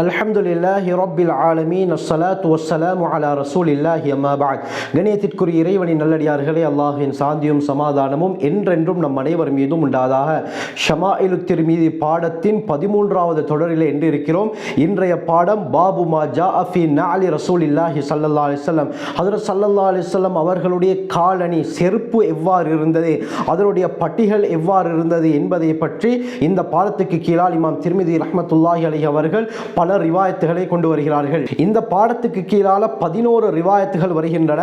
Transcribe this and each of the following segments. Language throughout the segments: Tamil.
அல்ஹம்துலில்லாஹி ரொப்பில் ஆலமீன். அஸ்ஸலாத் வஸ்ஸலாமு அலா ரசூலில்லாஹி அம்மா பாத் கணியத்திற்குரிய இறைவனின் நல்லடியார்களே அல்லாஹின் சாந்தியும் சமாதானமும் என்றென்றும் நம் அனைவர் மீதும் உண்டாதாக. ஷமா இலு திருமீதி பாடத்தின் பதிமூன்றாவது தொடரில் என்று இருக்கிறோம். இன்றைய பாடம் பாபு மா ஜா அஃபி நாலி ரசூலில்லாஹி சல்லல்லா அலிஸ்லம் ஹதரத் சல்லல்லா அலிஸ்லம் அவர்களுடைய காலணி செருப்பு எவ்வாறு இருந்தது அதனுடைய பட்டிகள் எவ்வாறு இருந்தது என்பதை பற்றி இந்த பாடத்துக்கு கீழால் இமாம் திருமதி ரஹமத்துல்லாஹி அலி அவர்கள் பல ரிவாயத்துகளை கொண்டு வருகிறார்கள். இந்த பாடத்துக்கு கீழால பதினோரு ரிவாயத்துகள் வருகின்றன.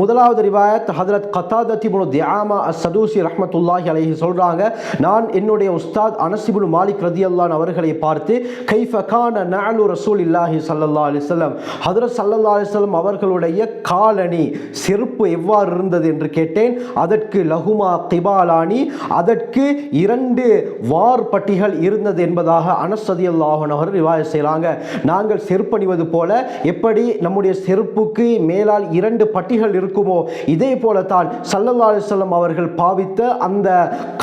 முதலாவது ரிவாயத் ஹதரத் கத்தாதத்தி முனு தியாமா சதூசி ரஹமத்துல்லாஹி அலைஹி சொல்றாங்க நான் என்னுடைய உஸ்தாத் அனசிபுல் மாலிக் ரதி அல்லான் அவர்களை பார்த்து கைஃபகான நாலு ரசூல் இல்லாஹி சல்லல்லா அலிஸ்லம் ஹதரத் சல்லா அலிஸ்லம் அவர்களுடைய காலணி செருப்பு எவ்வாறு இருந்தது என்று கேட்டேன். அதற்கு லகுமா கிபாலானி அதற்கு இரண்டு வார் பட்டிகள் இருந்தது என்பதாக அனசதி அல்லாஹன் அவர் ரிவாய சொல்கிறாங்க நாங்கள் செருப்பணிவது போல எப்படி நம்முடைய செருப்புக்கு மேலால் இரண்டு பட்டிகள் இருக்குமோ இதே போலத்தான் சல்லல்லா அலிஸ்லம் அவர்கள் பாவித்த அந்த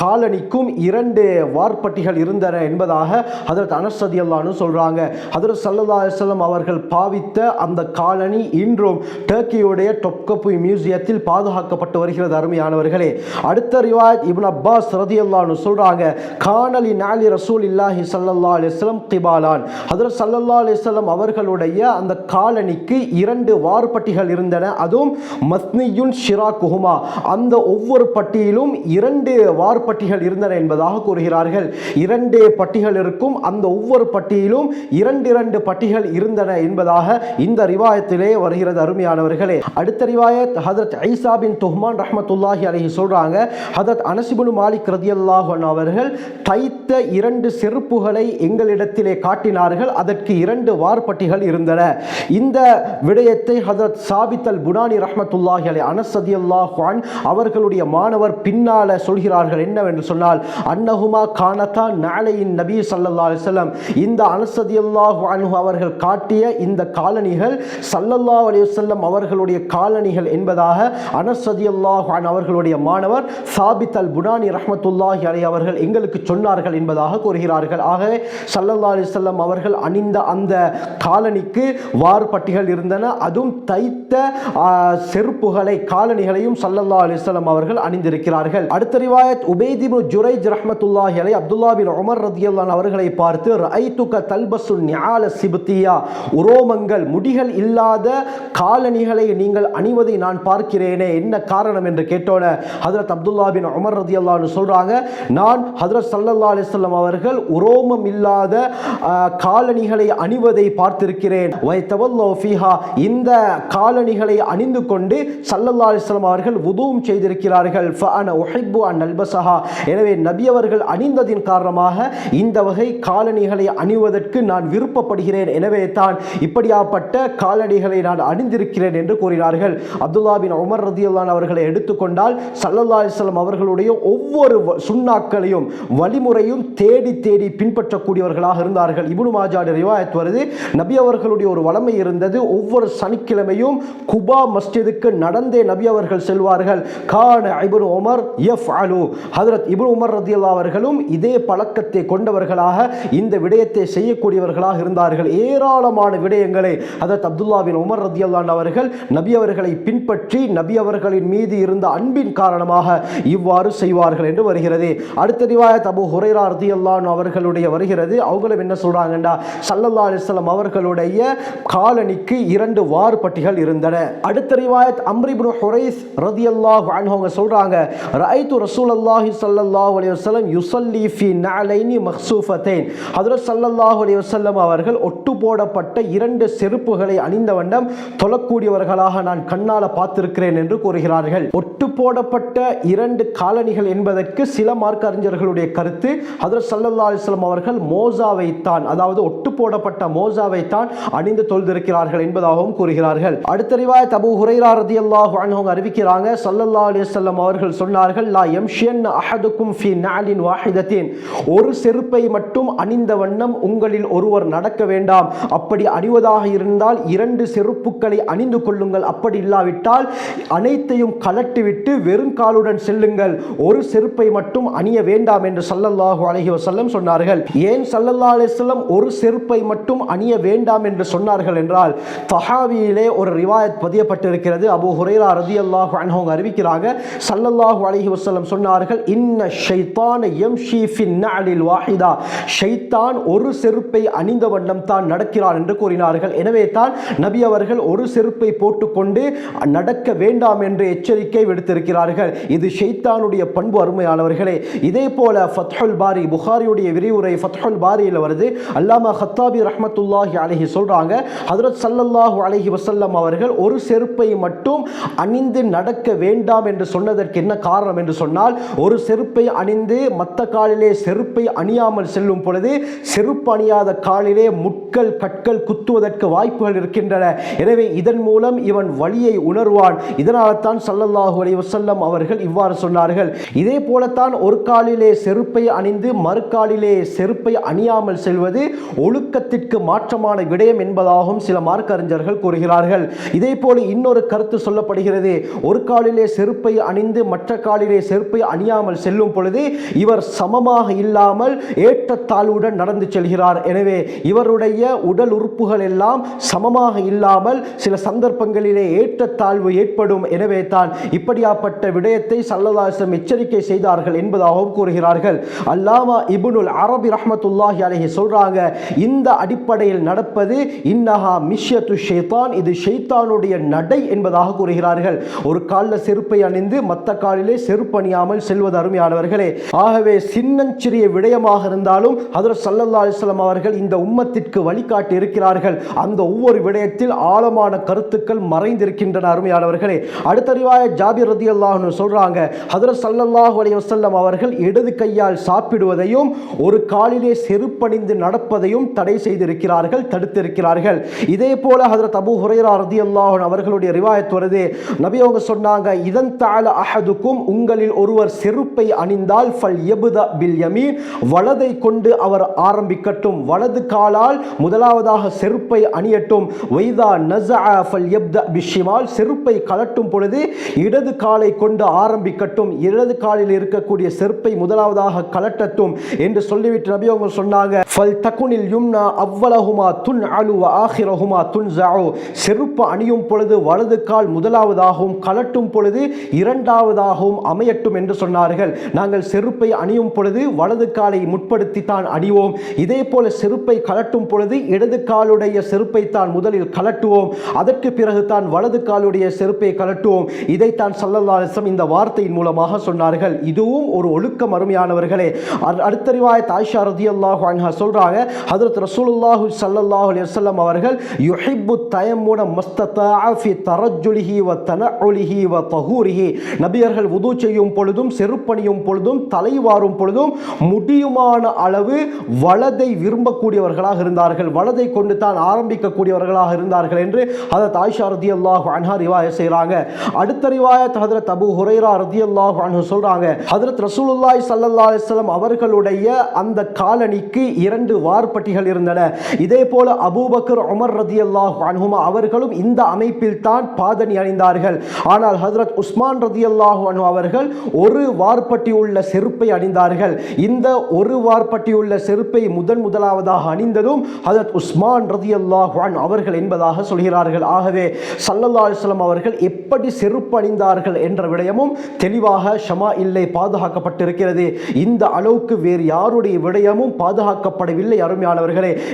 காலனிக்கும் இரண்டு வார்பட்டிகள் இருந்தன என்பதாக ஹதரத் அனசதி அல்லான்னு சொல்கிறாங்க ஹதரத் சல்லல்லா அலிஸ்லம் அவர்கள் பாவித்த அந்த காலனி இன்றும் டர்க்கியுடைய டொப்கப்பு மியூசியத்தில் பாதுகாக்கப்பட்டு வருகிறது அருமையானவர்களே. அடுத்த ரிவாயத் இப்னு அப்பாஸ் ரதி அல்லான்னு சொல்கிறாங்க காணலி நாலி ரசூல் இல்லாஹி சல்லல்லா அலிஸ்லம் திபாலான் ஹதரத் சல்லல்லா அலிஸ்லம் அவர்களுடைய அந்த காலனிக்கு இரண்டு வார்பட்டிகள் இருந்தன. அதுவும் மஸ்னியுன் ஷிரா குஹுமா அந்த ஒவ்வொரு பட்டியிலும் இரண்டு வார்பட்டிகள் இருந்தன என்பதாக கூறுகிறார்கள். இரண்டு பட்டிகள் இருக்கும். அந்த ஒவ்வொரு பட்டியிலும் இரண்டு இரண்டு பட்டிகள் இருந்தன என்பதாக இந்த ரிவாயத்திலே வருகிறது அருமையானவர்களே. அடுத்த ரிவாயத் ஹதரத் ஐசா பின் துஹ்மான் ரஹமத்துல்லாஹி அலஹி சொல்றாங்க. ஹதரத் அனசிபுல் மாலிக் ரதியல்லாஹன் அவர்கள் தைத்த இரண்டு செருப்புகளை எங்களிடத்திலே காட்டினார்கள். அதை அதற்கு இரண்டு வார்பட்டிகள் இருந்தன. இந்த விடயத்தை ஹதரத் சாபித் அல் புனானி ரஹமத்துல்லாஹி அலை அனசதி அல்லாஹான் அவர்களுடைய மாணவர் பின்னால சொல்கிறார்கள் என்னவென்று சொன்னால் அன்னஹுமா கானதா நாளையின் நபி சல்லா அலிசல்லம் இந்த அனசதி ரதியல்லாஹு அன்ஹு அவர்கள் காட்டிய இந்த காலணிகள் சல்லல்லா அலைஹி வஸல்லம் அவர்களுடைய காலணிகள் என்பதாக அனசதி அல்லாஹான் அவர்களுடைய மாணவர் சாபித் அல் புனானி ரஹமத்துல்லாஹி அலை அவர்கள் எங்களுக்கு சொன்னார்கள் என்பதாக கூறுகிறார்கள். ஆகவே சல்லல்லா அலைஹி அவர்கள் அணி அணிந்த அந்த காலனிக்கு வார்பட்டிகள் இருந்தன. அதுவும் தைத்த செருப்புகளை காலணிகளையும் சல்லல்லா அலிஸ்லாம் அவர்கள் அணிந்திருக்கிறார்கள். அடுத்த ரிவாயத் உபைத் ஜுரைஜ் ரஹமத்துல்லாஹி அலை அப்துல்லா பின் உமர் ரதியல்லான் அவர்களை பார்த்து ரைத்துக தல்பசு ஞால சிபுத்தியா. உரோமங்கள் முடிகள் இல்லாத காலணிகளை நீங்கள் அணிவதை நான் பார்க்கிறேனே என்ன காரணம் என்று கேட்டோன ஹதரத் அப்துல்லா பின் உமர் ரதியல்லான்னு சொல்றாங்க நான் ஹதரத் சல்லல்லா அலிஸ்லாம் அவர்கள் உரோமம் இல்லாத காலணிகள் காலணிகளை அணிவதை பார்த்திருக்கிறேன். இந்த காலணிகளை அணிந்து கொண்டு சல்லல்லா அலிஸ்லாம் அவர்கள் உதவும் செய்திருக்கிறார்கள். எனவே நபி அவர்கள் அணிந்ததின் காரணமாக இந்த வகை காலணிகளை அணிவதற்கு நான் விருப்பப்படுகிறேன். எனவே தான் இப்படியாப்பட்ட காலணிகளை நான் அணிந்திருக்கிறேன் என்று கூறினார்கள். அப்துல்லா பின் உமர் ரதியுல்லான் அவர்களை எடுத்துக்கொண்டால் சல்லல்லா அலிஸ்லாம் அவர்களுடைய ஒவ்வொரு வ- சுண்ணாக்களையும் வழிமுறையும் தேடி தேடி பின்பற்றக்கூடியவர்களாக இருந்தார்கள். இபுனு மாஜாடு ரிவாயத் வருது. நபி அவர்களுடைய ஒரு வளமை இருந்தது. ஒவ்வொரு சனிக்கிழமையும் குபா மஸ்ஜிதுக்கு நடந்தே நபி அவர்கள் செல்வார்கள். கான இபுன் உமர் எஃப் அலு ஹதரத் இபுன் உமர் ரத்தியல்லா அவர்களும் இதே பழக்கத்தை கொண்டவர்களாக இந்த விடயத்தை செய்யக்கூடியவர்களாக இருந்தார்கள். ஏராளமான விடயங்களை ஹதரத் அப்துல்லா பின் உமர் ரத்தியல்லான் அவர்கள் நபி அவர்களை பின்பற்றி நபி அவர்களின் மீது இருந்த அன்பின் காரணமாக இவ்வாறு செய்வார்கள் என்று வருகிறது. அடுத்த ரிவாயத் அபு ஹுரைரா ரத்தியல்லான் அவர்களுடைய வருகிறது. அவங்களும் என்ன சொல்றாங்கண்டா? சல்லல்லா அலிஸ்லாம் அவர்களுடைய காலனிக்கு இரண்டு வார்பட்டிகள் இருந்தன. அடுத்த ரிவாயத் அம்ரிபுன் ஹுரைஸ் ரதி அல்லாஹ் அவங்க சொல்றாங்க ரசூல் அல்லாஹி ஸல்லல்லாஹு அலைஹி வஸல்லம் யுஸல்லி ஃபி நஅலைனி மக்சூஃபத்தைன். ஹஜ்ரத் ஸல்லல்லாஹு அலைஹி வஸல்லம் அவர்கள் ஒட்டு போடப்பட்ட இரண்டு செருப்புகளை அணிந்த வண்ணம் தொழக்கூடியவர்களாக நான் கண்ணால பார்த்திருக்கிறேன் என்று கூறுகிறார்கள். ஒட்டு போடப்பட்ட இரண்டு காலணிகள் என்பதற்கு சில மார்க்க அறிஞர்களுடைய கருத்து ஹஜ்ரத் சல்லல்லா அலைஹி வஸல்லம் அவர்கள் மோசாவைத்தான் அதாவது ஒட்டு போடப்பட்ட மோசாவை தான் அணிந்து தொழுதிருக்கிறார்கள் என்பதாகவும் கூறுகிறார்கள். அடுத்த ரிவாய் தபு ஹுரைரா ரதியல்லாஹு அன்ஹு அவங்க அறிவிக்கிறாங்க. சல்லல்லா அலைஹி வஸல்லம் அவர்கள் சொன்னார்கள் லா யம்ஷியன் அஹதுக்கும் ஃபி நாளின் வாஹிதத்தின். ஒரு செருப்பை மட்டும் அணிந்த வண்ணம் உங்களில் ஒருவர் நடக்க வேண்டாம். அப்படி அணிவதாக இருந்தால் இரண்டு செருப்புக்களை அணிந்து கொள்ளுங்கள். அப்படி இல்லாவிட்டால் அனைத்தையும் கலட்டிவிட்டு வெறும் காலுடன் செல்லுங்கள். ஒரு செருப்பை மட்டும் அணிய வேண்டாம் என்று சல்லல்லாஹு அலஹி வசல்லம் சொன்னார்கள். ஏன் சல்லல்லா அலிஸ்லம் ஒரு செருப்பு செருப்பை மட்டும் அணிய வேண்டாம் என்று சொன்னார்கள் என்றால் தஹாவியிலே ஒரு ரிவாயத் பதியப்பட்டிருக்கிறது. அபு ஹுரேரா ரதி அல்லாஹு அவங்க அறிவிக்கிறாங்க. சல்லல்லாஹு அலஹி வசல்லம் சொன்னார்கள் இன்ன ஷைத்தான எம் ஷீஃபின் நஅலில் வாஹிதா. ஷைத்தான் ஒரு செருப்பை அணிந்த வண்ணம் தான் நடக்கிறார் என்று கூறினார்கள். எனவே தான் நபி அவர்கள் ஒரு செருப்பை போட்டுக்கொண்டு நடக்க வேண்டாம் என்று எச்சரிக்கை விடுத்திருக்கிறார்கள். இது ஷைத்தானுடைய பண்பு அருமையானவர்களே. இதே போல ஃபத்ஹுல் பாரி புகாரியுடைய விரிவுரை ஃபத்ஹுல் பாரியில் வருது. அல்லாமா ஹத்தாபி ரஹமத்துல்லாஹி அலஹி சொல்கிறாங்க ஹதரத் சல்லல்லாஹு அலஹி வசல்லம் அவர்கள் ஒரு செருப்பை மட்டும் அணிந்து நடக்க வேண்டாம் என்று சொன்னதற்கு என்ன காரணம் என்று சொன்னால் ஒரு செருப்பை அணிந்து மற்ற காலிலே செருப்பை அணியாமல் செல்லும் பொழுது செருப்பு அணியாத காலிலே முட்கள் கற்கள் குத்துவதற்கு வாய்ப்புகள் இருக்கின்றன. எனவே இதன் மூலம் இவன் வழியை உணர்வான். இதனால் தான் சல்லல்லாஹு அலி வசல்லம் அவர்கள் இவ்வாறு சொன்னார்கள். இதே போலத்தான் ஒரு காலிலே செருப்பை அணிந்து மறுகாலிலே செருப்பை அணியாமல் செல்வது ஒழுக்கத்திற்கு மாற்றமான விடயம் என்பதாகவும் சில மார்க்க அறிஞர்கள் கூறுகிறார்கள். இதே போல இன்னொரு கருத்து சொல்லப்படுகிறது. ஒரு காலிலே செருப்பை அணிந்து மற்ற காலிலே செருப்பை அணியாமல் செல்லும் பொழுது இவர் சமமாக இல்லாமல் ஏற்றத்தாழ்வுடன் நடந்து செல்கிறார். எனவே இவருடைய உடல் உறுப்புகள் எல்லாம் சமமாக இல்லாமல் சில சந்தர்ப்பங்களிலே ஏற்றத்தாழ்வு ஏற்படும். எனவே தான் இப்படியாப்பட்ட விடயத்தை சல்லதாசம் எச்சரிக்கை செய்தார்கள் என்பதாகவும் கூறுகிறார்கள். அல்லாமா இபுனுல் அரபி ரஹமத்துல்லாஹி அலஹி சொல்றாங்க இந்த அடிப்படையில் நடப்பது இன்னஹா மிஷ்யத்து ஷைத்தான் இது ஷைத்தானுடைய நடை என்பதாக கூறுகிறார்கள். ஒரு காலில் செருப்பை அணிந்து மற்ற காலிலே செருப்பு அணியாமல் செல்வது அருமையானவர்களே. ஆகவே சின்னஞ்சிறிய விடயமாக இருந்தாலும் ஹதரத் சல்லல்லா அலிஸ்லாம் அவர்கள் இந்த உம்மத்திற்கு வழிகாட்டி இருக்கிறார்கள். அந்த ஒவ்வொரு விடயத்தில் ஆழமான கருத்துக்கள் மறைந்திருக்கின்றன அருமையானவர்களே. அடுத்த அறிவாய ஜாபிர் ரதி அல்லாஹ்னு சொல்றாங்க ஹதரத் சல்லல்லாஹு அலி வசல்லம் அவர்கள் இடது கையால் சாப்பிடுவதையும் ஒரு காலிலே செருப்பணிந்து நடப்பதையும் தடை செய்திருக்கிறார்கள் தடுத்திருக்கிறார்கள். இதே போல ஹதரத் அபு ஹுரைரா ரதி அல்லாஹன் அவர்களுடைய ரிவாயத் வருது. நபி அவங்க சொன்னாங்க இதன் தால அஹதுக்கும் உங்களில் ஒருவர் செருப்பை அணிந்தால் ஃபல் எபுத பில் யமீன். வலதை கொண்டு அவர் ஆரம்பிக்கட்டும். வலது காலால் முதலாவதாக செருப்பை அணியட்டும். வைதா நஸஅ ஃபல் யப்த பிஷிமால் செருப்பை கலட்டும் பொழுது இடது காலை கொண்டு ஆரம்பிக்கட்டும். இடது காலில் இருக்கக்கூடிய செருப்பை முதலாவதாக கலட்டட்டும் என்று சொல்லிவிட்டு நபி அவங்க சொன்னாங்க ஃபல் தக்குனில் யும் இன்னா அவ்வளகுமா துன் அலு ஆஹிரஹுமா துன் செருப்பு அணியும் பொழுது வலது கால் முதலாவதாகவும் கலட்டும் பொழுது இரண்டாவதாகவும் அமையட்டும் என்று சொன்னார்கள். நாங்கள் செருப்பை அணியும் பொழுது வலது காலை முற்படுத்தி தான் அணிவோம். இதே போல செருப்பை கலட்டும் பொழுது இடது காலுடைய செருப்பை தான் முதலில் கலட்டுவோம் அதற்கு பிறகு தான் வலது காலுடைய செருப்பை கலட்டுவோம் இதைத்தான் சல்லல்லாசம் இந்த வார்த்தையின் மூலமாக சொன்னார்கள். இதுவும் ஒரு ஒழுக்கம் அருமையானவர்களே அ- அடுத்த ரிவாயத் ஆயிஷா சொல்றாங்க. ஹதரத் ரசூலுல்லாஹு ஸல்லல்லாஹு அலைஹி அவர்கள் யுஹிப்பு தயமுட மஸ்ததாஅ ஃபி தரஜ்ஜுலிஹி வ தனஉலிஹி வ தஹூரிஹி. நபியர்கள் உது செய்யும் பொழுதும் செருப்பணியும் பொழுதும் தலைவாரும் பொழுதும் முடியுமான அளவு வலதை விரும்பக்கூடியவர்களாக இருந்தார்கள். வலதை கொண்டு தான் ஆரம்பிக்கக்கூடியவர்களாக இருந்தார்கள் என்று ஹதரத் ஆயிஷா ரதியல்லாஹு அன்ஹா ரிவாய செய்கிறாங்க அடுத்த ரிவாயத் ஹதரத் அபு ஹுரைரா ரதியல்லாஹு அன்ஹு சொல்கிறாங்க ஹதரத் ரசூலுல்லாய் ஸல்லல்லாஹு அலிஸ்லாம் அவர்களுடைய அந்த காலனிக்கு இரண்டு வார்பட்டிகள் இருந்தன. இதே போல அபூபக்கர் உமர் ரதி அல்லாஹ் அன்ஹுமா அவர்களும் இந்த அமைப்பில் தான் பாதணி அணிந்தார்கள். ஆனால் ஹசரத் உஸ்மான் ரதி அல்லாஹ் அனு அவர்கள் ஒரு வார்பட்டி உள்ள செருப்பை அணிந்தார்கள். இந்த ஒரு வார்பட்டி உள்ள செருப்பை முதன் முதலாவதாக அணிந்ததும் ஹசரத் உஸ்மான் ரதி அல்லாஹ் அவர்கள் என்பதாக சொல்கிறார்கள். ஆகவே சல்லல்லா அலுவலம் அவர்கள் எப்படி செருப்பு அணிந்தார்கள் என்ற விடயமும் தெளிவாக ஷமா இல்லை பாதுகாக்கப்பட்டிருக்கிறது. இந்த அளவுக்கு வேறு யாருடைய விடயமும் பாதுகாக்கப்படவில்லை அருமையானவர்கள்.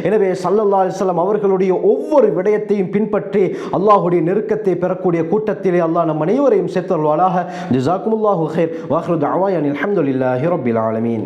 எனவே சல்லல்லா அலிஸ்லாம் அவர்களுடைய ஒவ்வொரு விடயத்தையும் பின்பற்றி அல்லாஹுடைய நெருக்கத்தை பெறக்கூடிய கூட்டத்திலே அல்லாஹ் நம் அனைவரையும் சேர்த்தருள்வாளாக ஜிசாக்குமுல்லாஹு ஹேர் வாஹ்ரு தஅவாயன் அல்ஹம்துலில்லாஹி ரபில் ஆலமீன்.